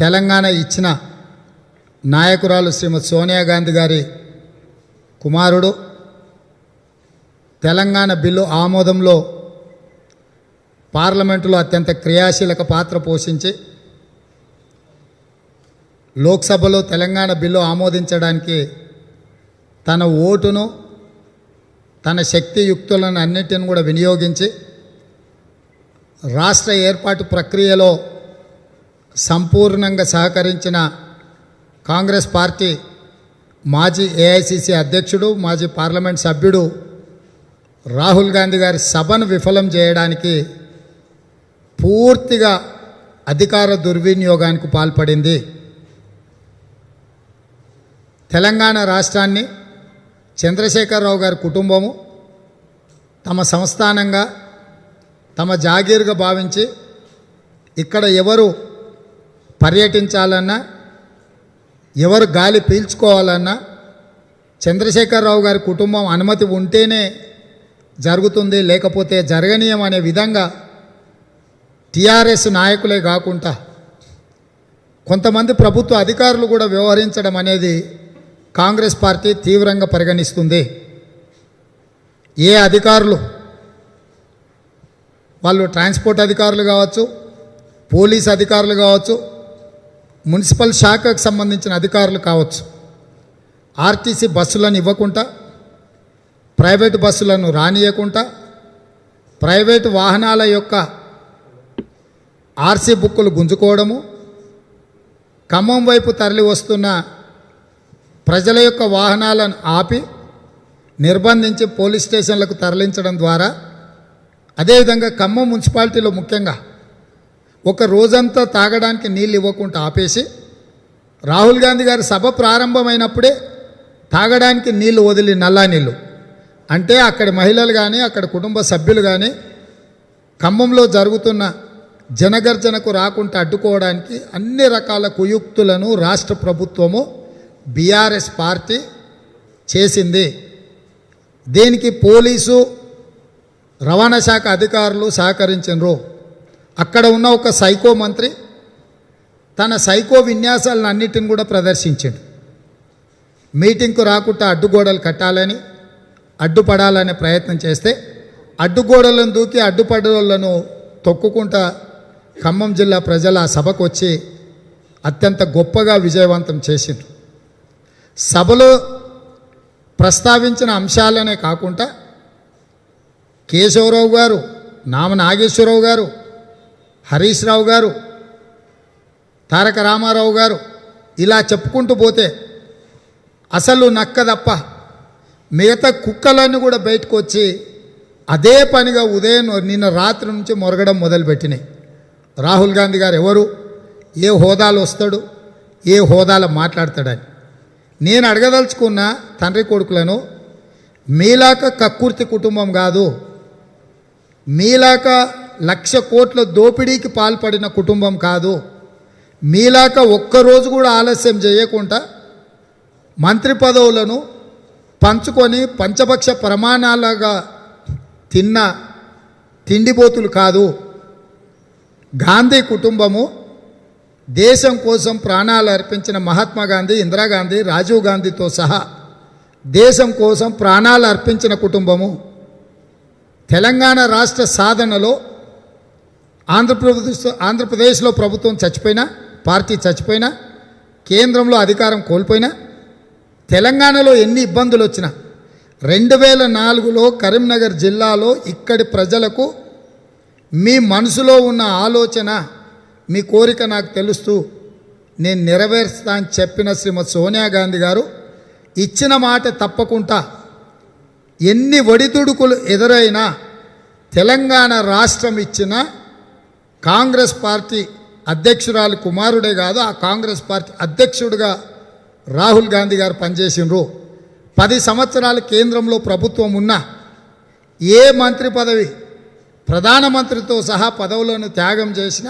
తెలంగాణ ఇచ్చిన నాయకురాలు శ్రీమతి సోనియా గాంధీ గారి కుమారుడు. తెలంగాణ బిల్లు ఆమోదంలో పార్లమెంటులో అత్యంత క్రియాశీలక పాత్ర పోషించి లోక్సభలో తెలంగాణ బిల్లు ఆమోదించడానికి తన ఓటును తన శక్తియుక్తులను అన్నిటిని కూడా వినియోగించి రాష్ట్ర ఏర్పాటు ప్రక్రియలో సంపూర్ణంగా సహకరించిన కాంగ్రెస్ పార్టీ మాజీ ఏఐసిసి అధ్యక్షుడు మాజీ పార్లమెంట్ సభ్యుడు రాహుల్ గాంధీ గారి సభను విఫలం చేయడానికి పూర్తిగా అధికార దుర్వినియోగానికి పాల్పడింది. తెలంగాణ రాష్ట్రాన్ని చంద్రశేఖరరావు గారి కుటుంబము తమ సంస్థానంగా తమ జాగీరుగా భావించి ఇక్కడ ఎవరు పర్యటించాలన్నా ఎవరు గాలి పీల్చుకోవాలన్నా చంద్రశేఖరరావు గారి కుటుంబం అనుమతి ఉంటేనే జరుగుతుంది లేకపోతే జరగనీయం అనే విధంగా టీఆర్ఎస్ నాయకులే కాకుండా కొంతమంది ప్రభుత్వ అధికారులు కూడా వ్యవహరించడం అనేది కాంగ్రెస్ పార్టీ తీవ్రంగా పరిగణిస్తుంది. ఏ అధికారులు? వాళ్ళు ట్రాన్స్పోర్ట్ అధికారులు కావచ్చు పోలీస్ అధికారులు కావచ్చు మున్సిపల్ శాఖకు సంబంధించిన అధికారులు కావచ్చు. ఆర్టీసీ బస్సులను ఇవ్వకుండా ప్రైవేట్ బస్సులను రానియకుండా ప్రైవేట్ వాహనాల యొక్క ఆర్సీ బుక్కులు గుంజుకోవడము ఖమ్మం వైపు తరలి వస్తున్న ప్రజల యొక్క వాహనాలను ఆపి నిర్బంధించి పోలీస్ స్టేషన్లకు తరలించడం ద్వారా అదేవిధంగా ఖమ్మం మున్సిపాలిటీలో ముఖ్యంగా ఒక రోజంతా తాగడానికి నీళ్ళు ఇవ్వకుండా ఆపేసి రాహుల్ గాంధీ గారి సభ ప్రారంభమైనప్పుడే తాగడానికి నీళ్ళు వదిలి నల్లా నీళ్ళు. అంటే అక్కడి మహిళలు కానీ అక్కడ కుటుంబ సభ్యులు కానీ ఖమ్మంలో జరుగుతున్న జనగర్జనకు రాకుండా అడ్డుకోవడానికి అన్ని రకాల కుయుక్తులను రాష్ట్ర ప్రభుత్వము బీఆర్ఎస్ పార్టీ చేసింది. దీనికి పోలీసు రవాణా శాఖ అధికారులు సహకరించరు అక్కడ ఉన్న ఒక సైకో మంత్రి తన సైకో విన్యాసాలను అన్నిటిని కూడా ప్రదర్శించాడు. మీటింగ్కు రాకుండా అడ్డుగోడలు కట్టాలని అడ్డుపడాలనే ప్రయత్నం చేస్తే అడ్డుగోడలను దూకి అడ్డుపడలను తొక్కుకుంటా ఖమ్మం జిల్లా ప్రజలు ఆ సభకు వచ్చి అత్యంత గొప్పగా విజయవంతం చేసిండ్రు. సభలో ప్రస్తావించిన అంశాలనే కాకుండా కేశవరావు గారు నామ నాగేశ్వరరావు గారు హరీష్ రావు గారు తారక రామారావు గారు ఇలా చెప్పుకుంటూ పోతే అసలు నక్క తప్ప మిగతా కుక్కలన్నీ కూడా బయటకు వచ్చి అదే పనిగా ఉదయం నిన్న రాత్రి నుంచి మొరగడం మొదలుపెట్టినాయి. రాహుల్ గాంధీ గారు ఎవరు? ఏ హోదాలు వస్తాడు? ఏ హోదాలో మాట్లాడతాడని. నేను అడగదలుచుకున్న తండ్రి కొడుకులను మీలాక కక్కుర్తి కుటుంబం కాదు మీలాక లక్ష కోట్ల దోపిడీకి పాల్పడిన కుటుంబం కాదు. మీలాక ఒక్కరోజు కూడా ఆలస్యం చేయకుండా మంత్రి పదవులను పంచుకొని పంచపక్ష ప్రమాణాలుగా తిన్న తిండిపోతులు కాదు. గాంధీ కుటుంబము దేశం కోసం ప్రాణాలు అర్పించిన మహాత్మా గాంధీ ఇందిరాగాంధీ రాజీవ్ గాంధీతో సహా దేశం కోసం ప్రాణాలు అర్పించిన కుటుంబము తెలంగాణ రాష్ట్ర సాధనలో ఆంధ్రప్రదేశ్ ఆంధ్రప్రదేశ్లో ప్రభుత్వం చచ్చిపోయినా పార్టీ చచ్చిపోయినా కేంద్రంలో అధికారం కోల్పోయినా తెలంగాణలో ఎన్ని ఇబ్బందులు వచ్చినా రెండు వేల నాలుగులో కరీంనగర్ జిల్లాలో ఇక్కడి ప్రజలకు మీ మనసులో ఉన్న ఆలోచన మీ కోరిక నాకు తెలుస్తూ నేను నెరవేరుస్తా అని చెప్పిన శ్రీమతి సోనియా గాంధీ గారు ఇచ్చిన మాట తప్పకుండా ఎన్ని ఒడిదుడుకులు ఎదురైనా తెలంగాణ రాష్ట్రం ఇచ్చిన కాంగ్రెస్ పార్టీ అధ్యక్షురాలు కుమారుడే కాదు ఆ కాంగ్రెస్ పార్టీ అధ్యక్షుడిగా రాహుల్ గాంధీ గారు పనిచేసిండ్రు. పది సంవత్సరాలు కేంద్రంలో ప్రభుత్వం ఉన్న ఏ మంత్రి పదవి ప్రధానమంత్రితో సహా పదవులను త్యాగం చేసిన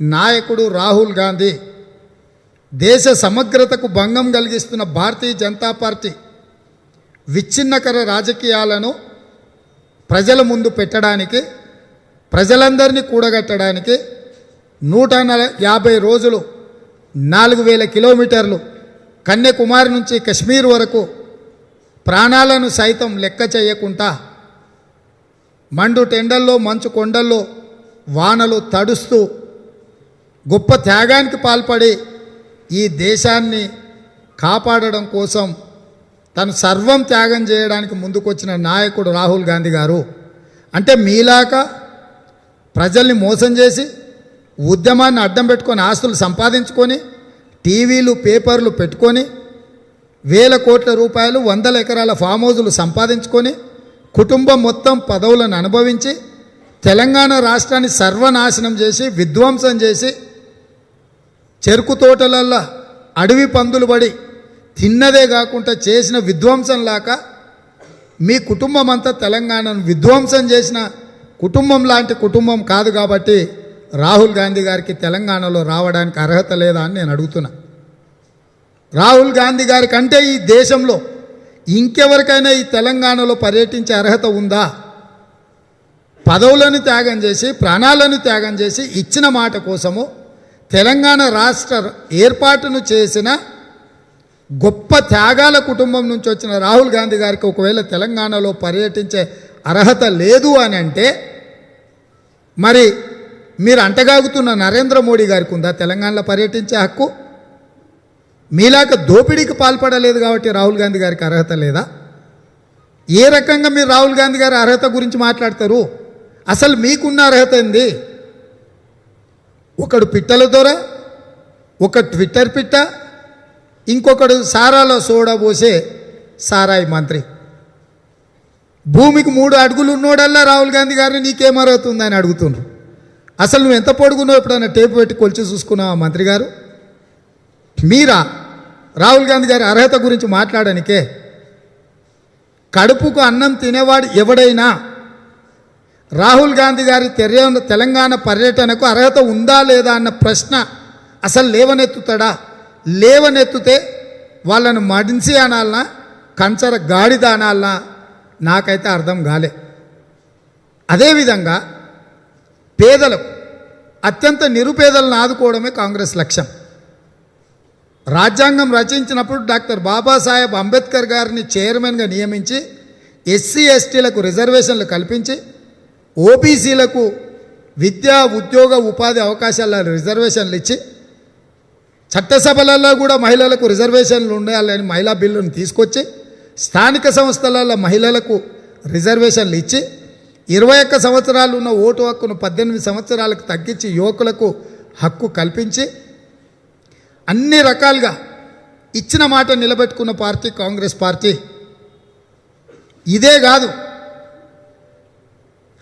నాయకుడు రాహుల్ గాంధీ. దేశ సమగ్రతకు భంగం కలిగిస్తున్న భారతీయ జనతా పార్టీ విచ్ఛిన్నకర రాజకీయాలను ప్రజల ముందు పెట్టడానికి ప్రజలందరినీ కూడగట్టడానికి నూట యాభై రోజులు నాలుగు వేల కిలోమీటర్లు కన్యాకుమారి నుంచి కశ్మీర్ వరకు ప్రాణాలను సైతం లెక్క చేయకుండా మండు టెండల్లో మంచు కొండల్లో వానలు తడుస్తూ గొప్ప త్యాగానికి పాల్పడి ఈ దేశాన్ని కాపాడడం కోసం తను సర్వం త్యాగం చేయడానికి ముందుకొచ్చిన నాయకుడు రాహుల్ గాంధీ గారు. అంటే మీలాగా ప్రజల్ని మోసం చేసి ఉద్యమాన్ని అడ్డం పెట్టుకొని ఆస్తులు సంపాదించుకొని టీవీలు పేపర్లు పెట్టుకొని వేల కోట్ల రూపాయలు వందల ఎకరాల ఫామ్ హౌజులు సంపాదించుకొని కుటుంబం మొత్తం పదవులను అనుభవించి తెలంగాణ రాష్ట్రాన్ని సర్వనాశనం చేసి విధ్వంసం చేసి చెరుకు తోటలల్లో అడవి పందులు పడి తిన్నదే కాకుండా చేసిన విధ్వంసంలాక మీ కుటుంబం అంతా తెలంగాణను విధ్వంసం చేసిన కుటుంబం లాంటి కుటుంబం కాదు కాబట్టి రాహుల్ గాంధీ గారికి తెలంగాణలో రావడానికి అర్హత లేదా అని నేను అడుగుతున్నా. రాహుల్ గాంధీ గారి కంటే ఈ దేశంలో ఇంకెవరికైనా ఈ తెలంగాణలో పర్యటించే అర్హత ఉందా? పదవులను త్యాగం చేసి ప్రాణాలను త్యాగం చేసి ఇచ్చిన మాట కోసము తెలంగాణ రాష్ట్ర ఏర్పాటును చేసిన గొప్ప త్యాగాల కుటుంబం నుంచి వచ్చిన రాహుల్ గాంధీ గారికి ఒకవేళ తెలంగాణలో పర్యటించే అర్హత లేదు అని అంటే మరి మీరు అంటగాగుతున్న నరేంద్ర మోడీ గారికి ఉందా? తెలంగాణలో పర్యటించే హక్కు? మీలాక దోపిడీకి పాల్పడలేదు కాబట్టి రాహుల్ గాంధీ గారికి అర్హత లేదా? ఏ రకంగా మీరు రాహుల్ గాంధీ గారి అర్హత గురించి మాట్లాడతారు? అసలు మీకున్న అర్హత ఏంది? ఒకడు పిట్టల దొర ఒక ట్విట్టర్ పిట్ట ఇంకొకడు సారాలో సోడా పోసే సారాయి మంత్రి. భూమికి మూడు అడుగులు ఉన్నోడల్లా రాహుల్ గాంధీ గారిని నీకేమరవుతుంది అర్హత ఉందని అడుగుతుండ్రు. అసలు నువ్వు ఎంత పొడుగున్నావు ఎప్పుడైనా టేపు పెట్టి కొలిచి చూసుకున్నావా మంత్రి గారు? మీరా రాహుల్ గాంధీ గారి అర్హత గురించి మాట్లాడడానికే కడుపుకు అన్నం తినేవాడు ఎవడైనా రాహుల్ గాంధీ గారి తెర తెలంగాణ పర్యటనకు అర్హత ఉందా లేదా అన్న ప్రశ్న అసలు లేవనెత్తుతాడా? లేవనెత్తితే వాళ్ళను మడించి అనాలనా? కంచర గాడిద అనాలనా? నాకైతే అర్థం కాలే. అదేవిధంగా పేదలకు అత్యంత నిరుపేదలను ఆదుకోవడమే కాంగ్రెస్ లక్ష్యం. రాజ్యాంగం రచించినప్పుడు డాక్టర్ బాబాసాహెబ్ అంబేద్కర్ గారిని చైర్మన్గా నియమించి ఎస్సీ ఎస్టీలకు రిజర్వేషన్లు కల్పించి ఓబీసీలకు విద్యా ఉద్యోగ ఉపాధి అవకాశాల రిజర్వేషన్లు ఇచ్చి చట్టసభలలో కూడా మహిళలకు రిజర్వేషన్లు ఉండాలని మహిళా బిల్లును తీసుకొచ్చి స్థానిక సంస్థలలో మహిళలకు రిజర్వేషన్లు ఇచ్చి ఇరవై ఒక్క సంవత్సరాలు ఉన్న ఓటు హక్కును పద్దెనిమిది సంవత్సరాలకు తగ్గించి యువకులకు హక్కు కల్పించి అన్ని రకాలుగా ఇచ్చిన మాట నిలబెట్టుకున్న పార్టీ కాంగ్రెస్ పార్టీ. ఇదే కాదు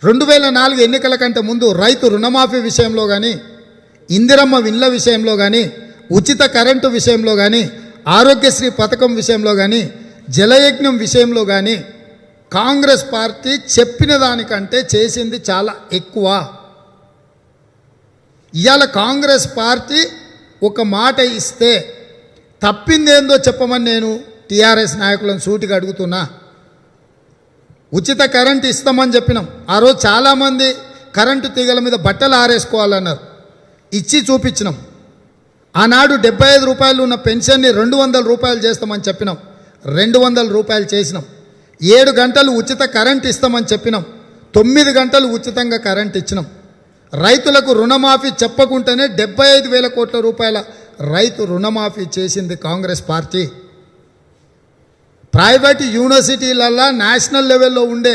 రెండు వేల నాలుగు ఎన్నికల కంటే ముందు రైతు రుణమాఫీ విషయంలో కానీ ఇందిరమ్మ విన్ల విషయంలో కానీ ఉచిత కరెంటు విషయంలో కానీ ఆరోగ్యశ్రీ పథకం విషయంలో కానీ జలయజ్ఞం విషయంలో కానీ కాంగ్రెస్ పార్టీ చెప్పిన దానికంటే చేసింది చాలా ఎక్కువ. ఇవాళ కాంగ్రెస్ పార్టీ ఒక మాట ఇస్తే తప్పిందేందో చెప్పమని నేను టీఆర్ఎస్ నాయకులను సూటిగా అడుగుతున్నా. ఉచిత కరెంట్ ఇస్తామని చెప్పినాం. ఆ రోజు చాలామంది కరెంటు తీగల మీద బట్టలు ఆరేసుకోవాలన్నారు. ఇచ్చి చూపించినాం. ఆనాడు డెబ్బై ఐదు రూపాయలు ఉన్న పెన్షన్ని రెండు వందల రూపాయలు చేస్తామని చెప్పినాం. రెండు వందల రూపాయలు చేసినాం. ఏడు గంటలు ఉచిత కరెంట్ ఇస్తామని చెప్పినాం. తొమ్మిది గంటలు ఉచితంగా కరెంట్ ఇచ్చినాం. రైతులకు రుణమాఫీ చెప్పకుండానే డెబ్బై ఐదు వేల కోట్ల రూపాయల రైతు రుణమాఫీ చేసింది కాంగ్రెస్ పార్టీ. ప్రైవేట్ యూనివర్సిటీలల్లో నేషనల్ లెవెల్లో ఉండే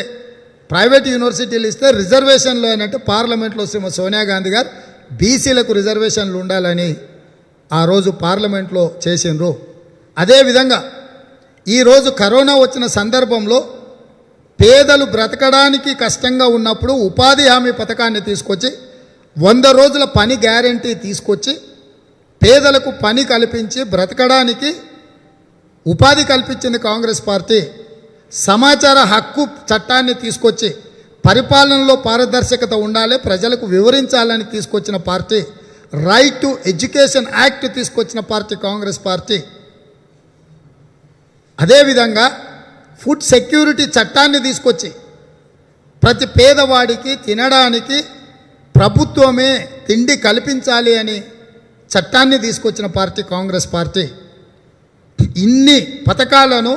ప్రైవేట్ యూనివర్సిటీలు ఇస్తే రిజర్వేషన్లు అయినట్టు పార్లమెంట్లో శ్రీమతి సోనియా గాంధీ గారు బీసీలకు రిజర్వేషన్లు ఉండాలని ఆ రోజు పార్లమెంట్లో చేసిండ్రు. అదేవిధంగా ఈరోజు కరోనా వచ్చిన సందర్భంలో పేదలు బ్రతకడానికి కష్టంగా ఉన్నప్పుడు ఉపాధి హామీ పథకాన్ని తీసుకొచ్చి వంద రోజుల పని గ్యారంటీ తీసుకొచ్చి పేదలకు పని కల్పించి బ్రతకడానికి ఉపాధి కల్పించింది కాంగ్రెస్ పార్టీ. సమాచార హక్కు చట్టాన్ని తీసుకొచ్చి పరిపాలనలో పారదర్శకత ఉండాలి ప్రజలకు వివరించాలని తీసుకొచ్చిన party. Right to education act తీసుకొచ్చిన పార్టీ కాంగ్రెస్ పార్టీ. అదేవిధంగా ఫుడ్ సెక్యూరిటీ చట్టాన్ని తీసుకొచ్చి ప్రతి పేదవాడికి తినడానికి ప్రభుత్వమే తిండి కల్పించాలి అని చట్టాన్ని తీసుకొచ్చిన పార్టీ కాంగ్రెస్ పార్టీ. ఇన్ని పథకాలను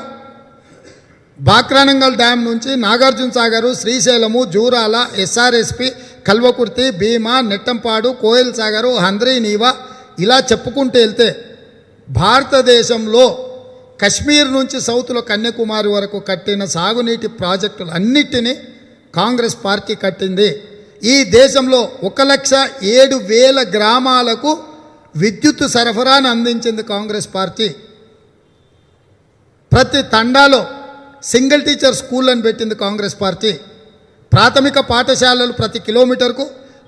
బాక్రానంగల్ డ్యామ్ నుంచి నాగార్జున సాగరు శ్రీశైలము జూరాల ఎస్ఆర్ఎస్పి కల్వకుర్తి భీమా నెట్టంపాడు కోయల్ సాగరు హంద్రీ నీవా ఇలా చెప్పుకుంటూ వెళ్తే భారతదేశంలో కశ్మీర్ నుంచి సౌత్లో కన్యాకుమారి వరకు కట్టిన సాగునీటి ప్రాజెక్టులు అన్నిటినీ కాంగ్రెస్ పార్టీ కట్టింది. ఈ దేశంలో ఒక లక్ష ఏడు వేల గ్రామాలకు విద్యుత్ సరఫరాను అందించింది కాంగ్రెస్ పార్టీ. ప్రతి తండాలో సింగిల్ టీచర్ స్కూల్ అని పెట్టింది కాంగ్రెస్ పార్టీ. ప్రాథమిక పాఠశాలలు ప్రతి కిలోమీటర్కు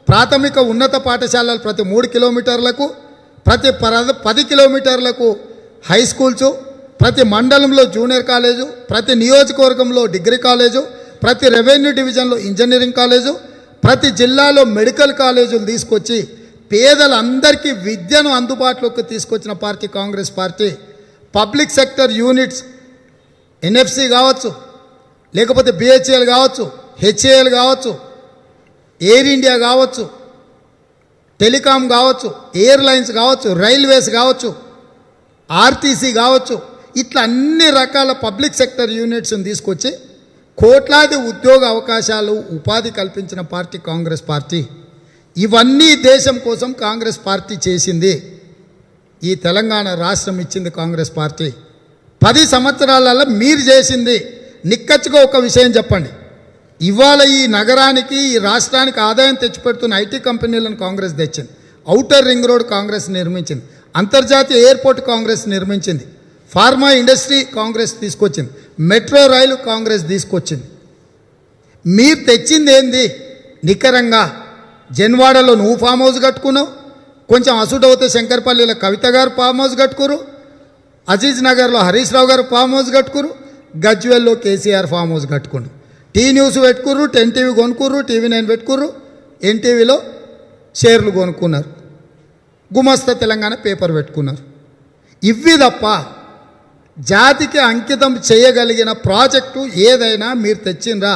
ప్రాథమిక ఉన్నత పాఠశాలలు ప్రతి మూడు కిలోమీటర్లకు ప్రతి పద పది కిలోమీటర్లకు హై స్కూల్స్ ప్రతి మండలంలో జూనియర్ కాలేజు ప్రతి నియోజకవర్గంలో డిగ్రీ కాలేజు ప్రతి రెవెన్యూ డివిజన్లో ఇంజనీరింగ్ కాలేజు ప్రతి జిల్లాలో మెడికల్ కాలేజీలు తీసుకొచ్చి పేదలందరికీ విద్యను అందుబాటులోకి తీసుకొచ్చిన party Congress party. Public sector units NFC కావచ్చు లేకపోతే బిహెచ్ఎల్ కావచ్చు హెచ్ఏఎల్ కావచ్చు ఎయిర్ ఇండియా కావచ్చు టెలికాం కావచ్చు ఎయిర్లైన్స్ కావచ్చు రైల్వేస్ కావచ్చు ఆర్టీసీ కావచ్చు ఇట్లా అన్ని రకాల పబ్లిక్ సెక్టర్ యూనిట్స్ని తీసుకొచ్చి కోట్లాది ఉద్యోగ అవకాశాలు ఉపాధి కల్పించిన పార్టీ కాంగ్రెస్ పార్టీ. ఇవన్నీ దేశం కోసం కాంగ్రెస్ పార్టీ చేసింది. ఈ తెలంగాణ రాష్ట్రం ఇచ్చింది కాంగ్రెస్ పార్టీ. పది సంవత్సరాలలో మీరు చేసింది. నిక్కచ్చిగా ఒక విషయం చెప్పండి. ఇవాళ ఈ నగరానికి ఈ రాష్ట్రానికి ఆదాయం తెచ్చిపెడుతున్న ఐటీ కంపెనీలను కాంగ్రెస్ తెచ్చింది. ఔటర్ రింగ్ రోడ్ కాంగ్రెస్ నిర్మించింది. అంతర్జాతీయ ఎయిర్పోర్ట్ కాంగ్రెస్ నిర్మించింది. ఫార్మా ఇండస్ట్రీ కాంగ్రెస్ తీసుకొచ్చింది. మెట్రో రైలు కాంగ్రెస్ తీసుకొచ్చింది. మీరు తెచ్చింది ఏంది? నికరంగా. జన్వాడలో నువ్వు ఫామ్ హౌస్ కట్టుకున్నావు. కొంచెం అసుడవుతే శంకర్పల్లిలో కవిత గారు ఫామ్ హౌస్ కట్టుకురు. అజీజ్ నగర్లో హరీష్ రావు గారు ఫామ్ హౌస్ కట్టుకురు. గజ్వెల్లో కేసీఆర్ ఫామ్ హౌస్ కట్టుకున్నారు. టీ న్యూస్ పెట్టుకుర్రు టెన్ టీవీ కొనుక్కుర్రు టీవీ నైన్ పెట్టుకుర్రు. ఎన్టీవీలో షేర్లు కొనుక్కున్నారు. గుమస్తా తెలంగాణ పేపర్ పెట్టుకున్నారు. ఇవి తప్ప జాతికి అంకితం చేయగలిగిన ప్రాజెక్టు ఏదైనా మీరు తెచ్చిండ్రా?